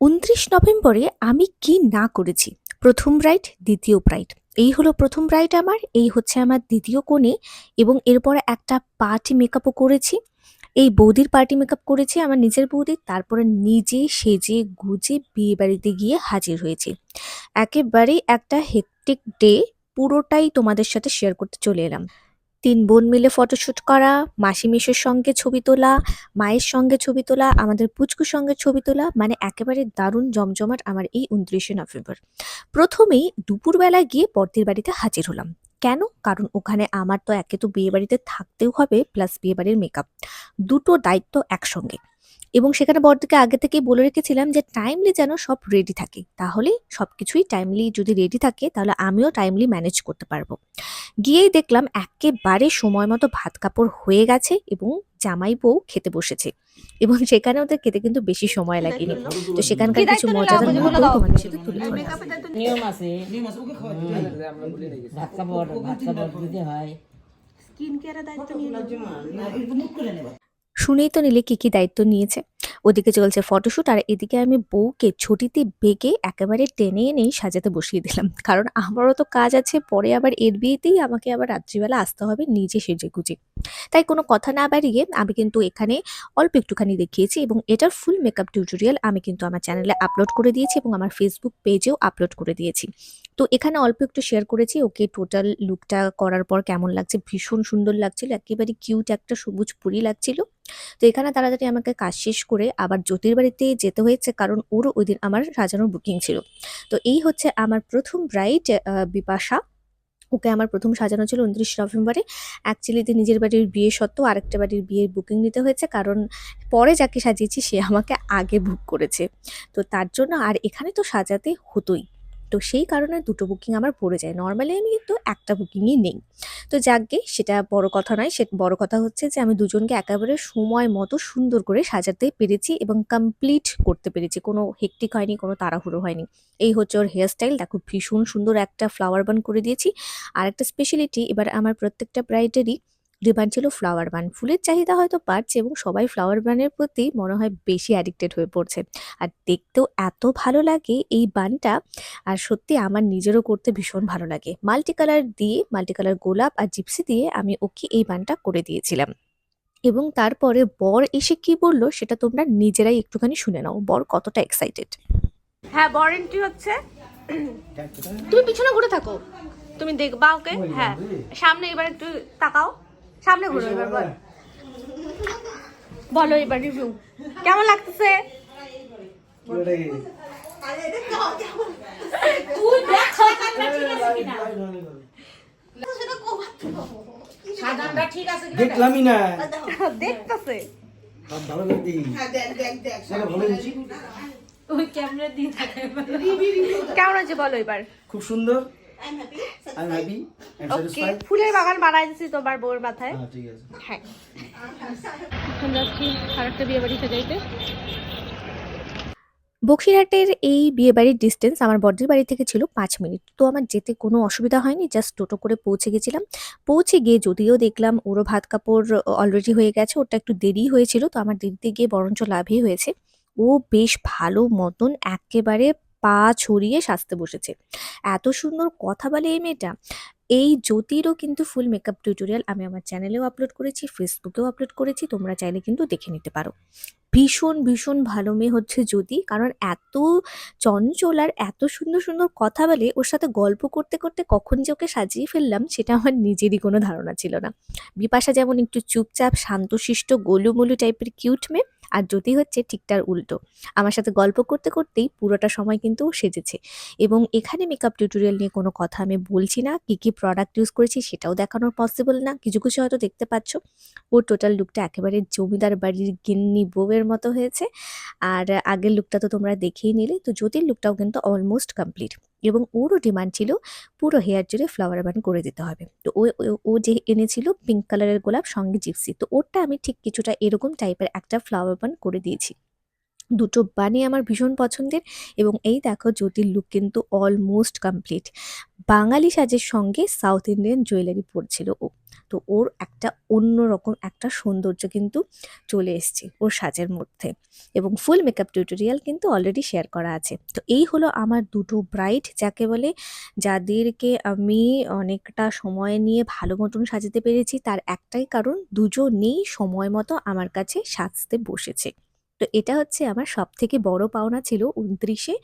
উনত্রিশ নভেম্বরে আমি কি না করেছি? প্রথম ব্রাইড দ্বিতীয় ব্রাইড এই হলো প্রথম ব্রাইড আমার, এই হচ্ছে আমার দ্বিতীয় কোণে এবং এরপরে একটা পার্টি মেকআপও করেছি। এই বৌদির পার্টি মেকআপ করেছি আমার নিজের বৌদির তারপরে নিজে সেজে গুজে বিয়ে বাড়িতে গিয়ে হাজির হয়েছি। একেবারেই একটা হেকটিক ডে পুরোটাই তোমাদের সাথে শেয়ার করতে চলে এলাম। তিন বোন মিলে ফটোশ্যুট করা মাসি মিশোর সঙ্গে ছবি তোলা, মায়ের সঙ্গে ছবি তোলা, আমাদের পুচকুর সঙ্গে ছবি তোলা মানে একেবারে দারুণ জমজমাট আমার এই উনত্রিশে নভেম্বর। প্রথমেই দুপুরবেলায় গিয়ে পর্দির বাড়িতে হাজির হলাম। কেন? কারণ ওখানে আমার তো একে তো বিয়ে বাড়িতে থাকতেও হবে প্লাস বিয়ে বাড়ির মেকআপ দুটো দায়িত্ব একসঙ্গে। এবং সেখানে বড়দিকে আগে থেকেই বলে রেখেছিলাম যে টাইমলি যেন সব রেডি থাকে। তাহলে সব কিছুই টাইমলি যদি রেডি থাকে তাহলে আমিও টাইমলি ম্যানেজ করতে পারব। গিয়েই দেখলাম একেবারে সময় মতো ভাত কাপড় হয়ে গেছে এবং জামাই বউ খেতে বসেছে এবং সেখানে ওদের খেতে কিন্তু বেশি সময় লাগেনি। তো সেখানকার কি কিছু মজাদার মুহূর্ত। তোমাদের সাথে তুলে হয় স্কিন কেয়ারের দায়িত্ব নিয়ে নাও। শুনেই তো নিলে কি কি দায়িত্ব নিয়েছে। ওদিকে চলছে ফটোশুট আর এদিকে আমি বউকে ছুটিতে বেগে একেবারে টেনে এনেই সাজাতে বসিয়ে দিলাম। কারণ আমারও তো কাজ আছে, পরে আবার এর বিয়েতেই আমাকে আবার রাত্রিবেলা আসতে হবে নিজে সেজে গুজে। তাই কোনো কথা না বাড়িয়ে আমি কিন্তু এখানে অল্প একটুখানি দেখিয়েছি এবং এটার ফুল মেকআপ টিউটোরিয়াল আমি কিন্তু আমার চ্যানেলে আপলোড করে দিয়েছি এবং আমার ফেসবুক পেজেও আপলোড করে দিয়েছি। তো এখানে অল্প একটু শেয়ার করেছি, ওকে টোটাল লুকটা করার পর কেমন লাগছে, ভীষণ সুন্দর লাগছিল, একেবারে কিউট একটা সবুজ পুরি লাগছিল। তো এখানে তাড়াতাড়ি আমাকে কাজ শেষ করে আবার জ্যোতির বাড়িতে যেতে হয়েছে, কারণ ওরও ওই দিন আমার সাজানোর বুকিং ছিল। তো এই হচ্ছে আমার প্রথম ব্রাইড বিপাশা। ওকে আমার প্রথম সাজানো ছিল উনত্রিশ নভেম্বরে। অ্যাকচুয়ালিতে নিজের বাড়ির বিয়ে সত্ত্বেও আরেকটা বাড়ির বিয়ের বুকিং নিতে হয়েছে, কারণ পরে যাকে সাজিয়েছি, সে আমাকে আগে বুক করেছে। তো তার জন্য আর এখানে তো সাজাতে হতোই। তো সেই কারণে দুটো বুকিং আমার পড়ে যায়। নর্মালি আমি কিন্তু একটা বুকিংই নেই। তো যাকগে, সেটা বড় কথা নয়। সে বড় কথা হচ্ছে যে, আমি দুজনকে একেবারে সময় মতো সুন্দর করে সাজাতে পেরেছি এবং কমপ্লিট করতে পেরেছি। কোনো হেকটিক হয়নি, কোনো তাড়াহুড়ো হয়নি। এই হচ্ছে ওর হেয়ারস্টাইল দেখো, ভীষণ সুন্দর একটা ফ্লাওয়ার বান করে দিয়েছি। আর একটা স্পেশালিটি এবার আমার প্রত্যেকটা ব্রাইডেরই ডিমান্ড ছিল ফ্লাওয়ার বান ফুলের চাহিদা হয়তো বাড়ছে এবং সবাই ফ্লাওয়ার বানের প্রতি মনে হয় বেশি অ্যাডিক্টেড হয়ে পড়ছে। আর দেখতেও এত ভালো লাগে এই বানটা আর সত্যি আমার নিজেরও করতে ভীষণ ভালো লাগে। মাল্টি কালার দিয়ে মাল্টি কালার গোলাপ আর জিপসি দিয়ে আমি ওকে এই বানটা করে দিয়েছিলাম। এবং তারপরে বর এসে কি বলল সেটা তোমরা নিজেরাই একটুখানি শুনে নাও। বর কতটা এক্সাইটেড হ্যাঁ ওয়ারেন্টি হচ্ছে। তুমি পিছনে ঘুরে থাকো। তুমি দেখবা ওকে? হ্যাঁ। সামনে এবার একটু তাকাও। সামনে ঘুরো এবার বল। বলো এবার রিভিউ কেমন লাগতেছে? দেখলামই না। দেখতেছে। ভালো লাগতি ভালো হয়েছে। কেমন আছে বলো এবার? খুব সুন্দর। I am happy and okay satisfied ফুলের বাগান বানাই দিচ্ছি তোমার বউর মাথায়। হ্যাঁ ঠিক আছে। হ্যাঁ। এখন যাচ্ছি আরেকটা বিয়ে বাড়ি সাজাইতে? বক্সিরহাটের এই বিয়ে বাড়ির ডিস্টেন্স আমার বড়দির বাড়ি থেকে ছিল পাঁচ মিনিট। তো আমার যেতে কোনো অসুবিধা হয়নি জাস্ট টোটো করে পৌঁছে গেছিলাম। পৌঁছে গিয়ে যদিও দেখলাম ওরও ভাত কাপড় অলরেডি হয়ে গেছে ওটা একটু দেরি হয়েছিল তো আমার দেরিতে গিয়ে বরঞ্চ লাভই হয়েছে। ও বেশ ভালো মতন একেবারে পা ছড়িয়ে সাজতে বসেছে। এত সুন্দর কথা বলে এই মেয়েটা। এই জ্যোতিরও কিন্তু ফুল মেকআপ টিউটোরিয়াল আমি আমার চ্যানেলেও আপলোড করেছি ফেসবুকেও আপলোড করেছি, তোমরা চাইলে কিন্তু দেখে নিতে পারো। ভীষণ ভীষণ ভালো মেয়ে হচ্ছে জ্যোতি, কারণ এত চঞ্চল আর এত সুন্দর সুন্দর কথা বলে ওর সাথে গল্প করতে করতে কখন যে ওকে সাজিয়ে ফেললাম সেটা আমার নিজেরই কোনো ধারণা ছিল না। বিপাশা যেমন একটু চুপচাপ, শান্তশিষ্ট, গোলুমলু টাইপের কিউট মেয়ে আর জ্যোতি হচ্ছে ঠিকটার উল্টো। আমার সাথে গল্প করতে করতেই পুরোটা সময় কিন্তু সেজেছে। এবং এখানে মেকআপ টিউটোরিয়াল নিয়ে কোনো কথা আমি বলছি না, কী কী প্রোডাক্ট ইউজ করেছি সেটাও দেখানোর পসিবল না। কিছু কিছু হয়তো দেখতে পাচ্ছ। ওর টোটাল লুকটা একেবারে জমিদার বাড়ির গিন্নি বউয়ের মতো হয়েছে। আর আগের লুকটা তো তোমরা দেখেই নিলে। তো জ্যোতির লুকটাও কিন্তু অলমোস্ট কমপ্লিট এবং ওরও ডিমান্ড ছিল পুরো হেয়ার জুড়ে ফ্লাওয়ার বান করে দিতে হবে। তো ও, ও- যে এনেছিল পিঙ্ক কালারের গোলাপ সঙ্গে জিপসি তো ওরটা আমি ঠিক কিছুটা এরকম টাইপের একটা ফ্লাওয়ার বান করে দিয়েছি। দুটো বানি আমার ভীষণ পছন্দের এবং এই দেখো জ্যোতির লুক কিন্তু অলমোস্ট কমপ্লিট বাঙালি সাজের সঙ্গে সাউথ ইন্ডিয়ান জুয়েলারি পরছিল ও। তো ওর একটা অন্যরকম, একটা সৌন্দর্য কিন্তু চলে এসছে ওর সাজের মধ্যে এবং ফুল মেকআপ টিউটোরিয়াল কিন্তু অলরেডি শেয়ার করা আছে। তো এই হলো আমার দুটো ব্রাইট যাকে বলে, যাদেরকে আমি অনেকটা সময় নিয়ে ভালো মতন সাজাতে পেরেছি। তার একটাই কারণ, দুজনেই সময় মতো আমার কাছে সাজতে বসেছে। তো এটা হচ্ছে আমার সব থেকে বড় পাওনা ছিল উনত্রিশে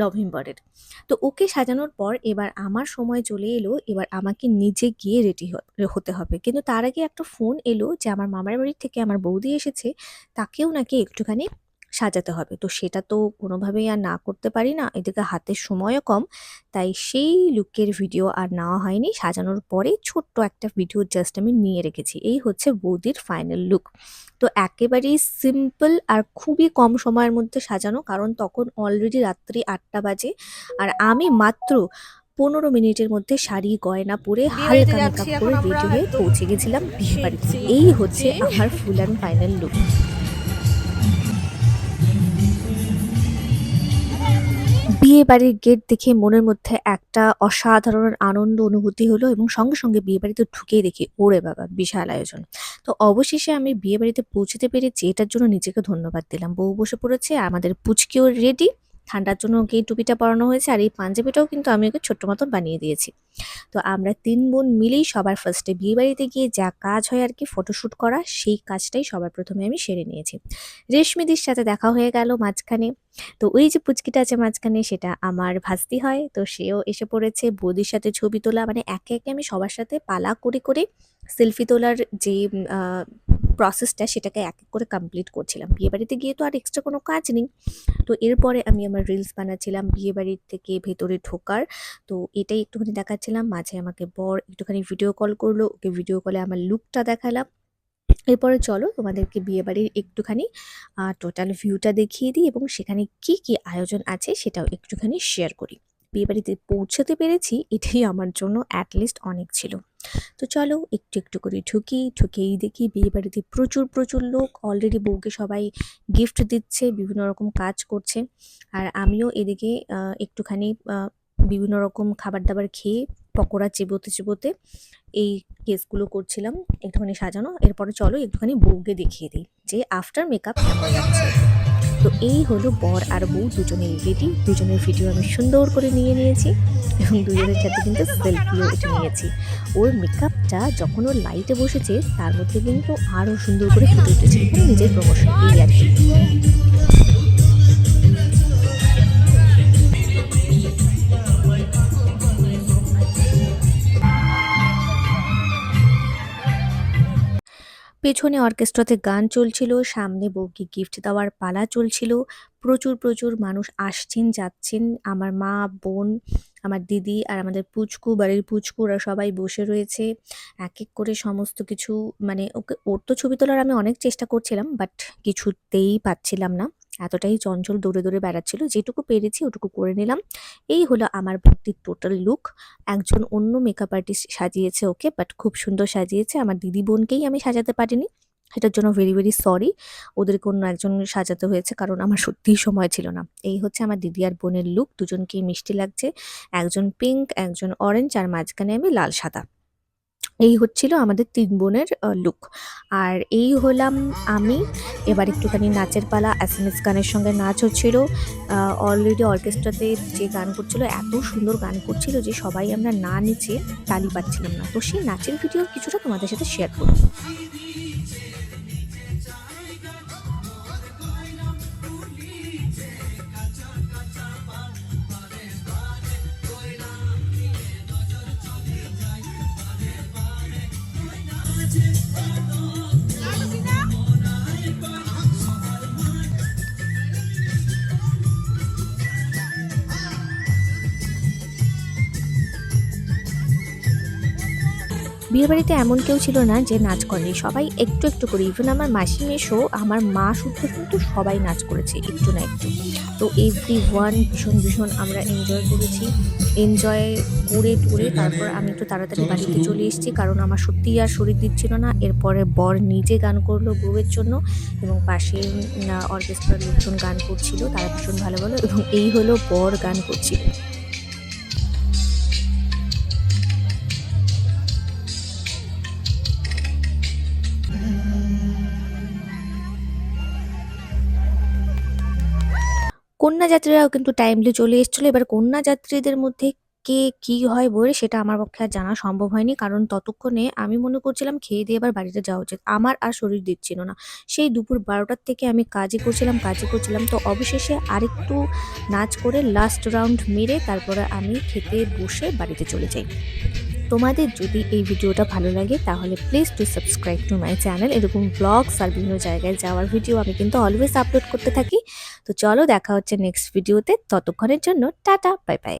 নভেম্বরের। তো ওকে সাজানোর পর এবার আমার সময় চলে এলো, এবার আমাকে নিজে গিয়ে রেডি হতে হবে। কিন্তু তার আগে একটা ফোন এলো যে আমার মামার বাড়ির থেকে আমার বৌদি এসেছে, তাকেও নাকি একটুখানি সাজাতে হবে। তো সেটা তো কোনোভাবেই আর না করতে পারি না। এদিকে হাতের সময়ও কম তাই সেই লুকের ভিডিও আর নেওয়া হয়নি। সাজানোর পরে ছোট্ট একটা ভিডিও জাস্ট আমি নিয়ে রেখেছি। এই হচ্ছে বৌদির ফাইনাল লুক তো একেবারেই সিম্পল আর খুবই কম সময়ের মধ্যে সাজানো কারণ তখন অলরেডি রাত্রি আটটা বাজে। আর আমি মাত্র পনেরো মিনিটের মধ্যে শাড়ি গয়না পরে হালকা মেকআপ করে রেডি হয়ে পৌঁছে গেছিলাম বিয়ে বাড়িতে। এই হচ্ছে। আমার ফুল অ্যান্ড ফাইনাল লুক বিয়ে বাড়ির গেট দেখে মনের মধ্যে একটা অসাধারণ আনন্দ অনুভূতি হলো এবং সঙ্গে সঙ্গে বিয়ে বাড়িতে ঢুকেই দেখি, ওরে বাবা, বিশাল আয়োজন। তো অবশেষে আমি বিয়ে বাড়িতে পৌঁছতে পেরেছি, এটার জন্য নিজেকে ধন্যবাদ দিলাম। বউ বসে পড়েছে, আমাদের পুচকিও রেডি ঠান্ডার জন্য ওকে এই টুপিটা পরানো হয়েছে আর এই পাঞ্জাবিটাও কিন্তু আমি ওকে ছোট্ট মতন বানিয়ে দিয়েছি। তো আমরা তিন বোন মিলেই সবার ফার্স্টে বিয়ে বাড়িতে গিয়ে যা কাজ হয় আর কি ফটোশ্যুট করা, সেই কাজটাই সবার প্রথমে আমি সেরে নিয়েছি। রেশমিদির সাথে দেখা হয়ে গেল মাঝখানে। তো ওই যে পুচকিটা আছে মাঝখানে, সেটা আমার ভাস্তি হয়। তো সেও এসে পড়েছে বৌদির সাথে ছবি তোলা মানে একে একে আমি সবার সাথে পালা করে করে সেলফি তোলার যে প্রসেসটা সেটাকে এক এক করে কমপ্লিট করছিলাম। বিয়েবাড়িতে গিয়ে তো আর এক্সট্রা কোনো কাজ নেই। তো এরপরে আমি আমার রিলস বানাচ্ছিলাম বিয়েবাড়ির থেকে ভেতরে ঢোকার। তো এটাই একটুখানি দেখাচ্ছিলাম। মাঝে আমাকে বর একটুখানি ভিডিও কল করল। ওকে ভিডিও কলে আমার লুকটা দেখালাম। এরপরে চলো তোমাদেরকে বিয়েবাড়ির একটুখানি টোটাল ভিউটা দেখিয়ে দিই এবং সেখানে কি কি আয়োজন আছে সেটাও একটুখানি শেয়ার করি। বিয়ে বাড়িতে পৌঁছতে পেরেছি, এটাই আমার জন্য অ্যাটলিস্ট অনেক ছিল। তো চলো একটু একটু করে ঢুকি ঢুকেই দেখি বিয়ে বাড়িতে প্রচুর প্রচুর লোক। অলরেডি বউকে সবাই গিফট দিচ্ছে, বিভিন্ন রকম কাজ করছে। আর আমিও এদিকে একটুখানি বিভিন্ন রকম খাবার দাবার খেয়ে পকোড়া চেবোতে চেবোতে এই কেসগুলো করছিলাম, একটুখানি সাজানো। এরপরে চলো একটুখানি বউকে দেখিয়ে দিই যে আফটার মেকআপ তো এই হলো বর আর বউ দুজনের রেডি দুজনের ভিডিও আমি সুন্দর করে নিয়ে নিয়েছি এবং দুজনের সাথে কিন্তু সেলফিও উঠে নিয়েছি। ওর মেকআপটা যখন ওর লাইটে বসেছে, তার মধ্যে কিন্তু আরও সুন্দর করে ফুটে উঠেছে। মানে নিজের প্রমোশন এই আর কি। পেছনে অর্কেস্ট্রাতে গান চলছিল, সামনে বউকে গিফট দেওয়ার পালা চলছিল। প্রচুর প্রচুর মানুষ আসছেন, যাচ্ছেন। আমার মা, বোন, আমার দিদি আর আমাদের পুচকু, বাড়ির পুচকুরা সবাই বসে রয়েছে। এক এক করে সমস্ত কিছু মানে ওকে, ওর তো ছবি তোলার আমি অনেক চেষ্টা করছিলাম, বাট কিছুতেই পাচ্ছিলাম না। এতটাই চঞ্চল দৌড়ে দৌড়ে বেড়াচ্ছিল, যেটুকু পেরেছি ওটুকু করে নিলাম। এই হলো আমার ভক্তির টোটাল লুক একজন অন্য মেকআপ আর্টিস্ট সাজিয়েছে ওকে বাট খুব সুন্দর সাজিয়েছে। আমার দিদি বোনকেই আমি সাজাতে পারিনি, সেটার জন্য ভেরি ভেরি সরি ওদেরকে অন্য একজন সাজাতে হয়েছে, কারণ আমার সত্যিই সময় ছিল না। এই হচ্ছে আমার দিদি আর বোনের লুক দুজনকেই মিষ্টি লাগছে। একজন পিঙ্ক একজন অরেঞ্জ আর মাঝখানে আমি লাল সাদা। এই হচ্ছিল আমাদের তিন বোনের লুক আর এই হলাম আমি। এবার একটুখানি নাচের পালা এস গানের সঙ্গে নাচ হচ্ছিল। অলরেডি অর্কেস্ট্রাতে যে গান করছিল, এত সুন্দর গান করছিল যে সবাই আমরা না নিচে তালি পাচ্ছিলাম না। তো সেই নাচের ভিডিও কিছুটা তোমাদের সাথে শেয়ার করব। বিয়েবাড়িতে এমন কেউ ছিল না যে নাচ করেনি। সবাই একটু একটু করে। ইভেন আমার মাসি মেশো আমার মা শুদ্ধ কিন্তু সবাই নাচ করেছে একটু না একটু। তো এভরি ওয়ান ভীষণ ভীষণ আমরা এনজয় করেছি। এনজয় করে টুরে তারপর আমি একটু তাড়াতাড়ি বাড়িতে চলে এসেছি কারণ আমার সত্যিই আর শরীর দিচ্ছিল না। এরপরে বর নিজে গান করল বউয়ের জন্য এবং পাশে অর্কেস্ট্রার লোকজন গান করছিল তারা ভীষণ ভালো ভালো এবং এই হলো বর গান করছিল। কন্যাযাত্রীরাও কিন্তু টাইমলি চলে এসেছিল। এবার কন্যাযাত্রীদের মধ্যে কে কি হয় বলে সেটা আমার পক্ষে আর জানা সম্ভব হয়নি। কারণ ততক্ষণে আমি মনে করছিলাম খেয়ে দিয়ে এবার বাড়িতে যাওয়া উচিত। আমার আর শরীর দিচ্ছিল না। সেই দুপুর বারোটার থেকে আমি কাজই করছিলাম কাজই করছিলাম। তো অবশেষে আরেকটু নাচ করে লাস্ট রাউন্ড মেরে তারপরে আমি খেতে বসে বাড়িতে চলে যাই। তোমাদের যদি এই ভিডিওটা ভালো লাগে, তাহলে please to subscribe to my channel এরকম ব্লগস আর বিভিন্ন জায়গায় যাওয়ার ভিডিও আমি কিন্তু অলওয়েজ আপলোড করতে থাকি। তো চলো দেখা হচ্ছে নেক্সট ভিডিওতে ততক্ষণের জন্য টাটা বাই বাই